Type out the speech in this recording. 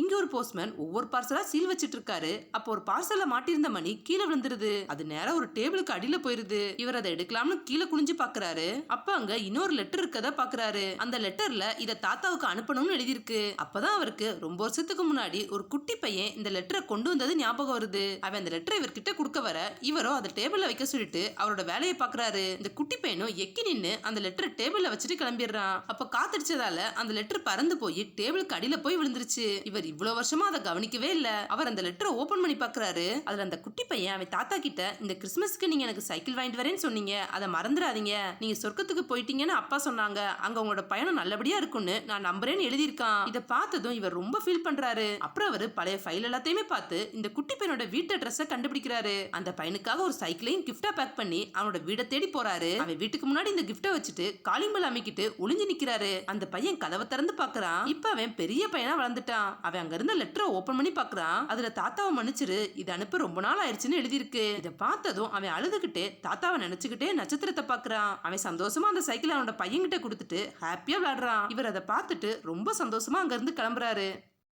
இங்க ஒரு போஸ்ட்மேன் ஒவ்வொரு பார்சலா சீல் வச்சிட்டு இருக்காரு அப்போ ஒரு பார்சல்ல மாட்டியிருந்த மணி கீழே விழுந்துருது. அது நேரம் ஒரு டேபிளுக்கு அடியில போயிருது. இவர் அதை எடுக்கலாம்னு கீழே குனிஞ்சு பாக்குறாரு. அப்ப அங்க இன்னொரு லெட்டர் இருக்கதா பாக்குறாரு. அந்த லெட்டர்ல இத தாத்தாவுக்கு அனுப்பணும்னு எழுதியிருக்கு. அப்பதான் அவருக்கு ரொம்ப வருஷத்துக்கு முன்னாடி ஒரு குட்டி பையன் இந்த லெட்டரை கொண்டு வந்தது ஞாபகம் வருது. அவன் அந்த லெட்டரை இவர்கிட்ட கொடுக்க வர இவரோ அதை டேபிள்ல வைக்க சொல்லிட்டு அவரோட வேலையை பாக்குறாரு. இந்த குட்டி பையனும் எக்கி நின்னு அந்த லெட்டரை டேபிள்ல வச்சுட்டு கிளம்பிடுறான். அப்ப காத்தடிச்சதால அந்த லெட்டர் பறந்து போய் டேபிளுக்கு அடியில போய் விழுந்துருச்சு. இவர் இவ்வளவு வருஷமா அதை கவனிக்கவே இல்ல. அவர் அந்த லெட்டரை ஓபன் பண்ணி பாக்குறாரு. அதுல அந்த குட்டி பையன் அவன் தாத்தா கிட்ட இந்த கிறிஸ்மஸ்க்கு நீங்க எனக்கு சைக்கிள் வாங்கிட்டு வரேன்னு சொன்னீங்க. அதை மறந்துடாதீங்க. நீங்க சொர்க்கத்துக்கு போயிட்டீங்கன்னு அப்பா சொன்னாங்க. அங்க உங்களோட பயணம் நல்லபடியா இருக்கும்னு நான் நம்புறேன்னு எழுதியிருக்கான். இதை பார்த்ததும் இவர் ரொம்ப ஃபீல் பண்றாரு. அப்புறம் அவர் பழைய ஃபைல் எல்லாத்தையுமே பார்த்து இந்த குட்டி பையனோட வீட்டு அட்ரஸ கண்டுபிடிக்கிறாரு. அந்த பையனுக்காக ஒரு சைக்கிளையும் கிஃப்டா பேக் பண்ணி அவனோட வீடை தேடி போறாரு. அவன் வீட்டுக்கு முன்னாடி இந்த கிஃப்ட்டை வச்சுட்டு காளிம்பல் அமைக்கிட்டு ஒளிஞ்சு நிக்கிறாரு. அந்த பையன் கதவை திறந்து பாக்குறான். இப்ப அவன் பெரிய பையனா வளர்ந்துட்டான். அவன் அங்க இருந்த லெட்டரை ஓபன் பண்ணி பாக்குறான். அதுல தாத்தாவை மன்னிச்சிரு. இது அனுப்ப ரொம்ப நாள் ஆயிடுச்சுன்னு எழுதியிருக்கு. இதை பார்த்ததும் அவன் அழுதுகிட்டே தாத்தாவை நினைச்சுக்கிட்டே நட்சத்திரத்தை பாக்குறான். அவன் சந்தோஷமா அந்த சைக்கிள் அவனோட பையன்கிட்ட கொடுத்துட்டு ஹாப்பியா விளையாடுறான். இவர் அதை பார்த்துட்டு ரொம்ப சந்தோஷமா அங்க இருந்து கிளம்புறாரு.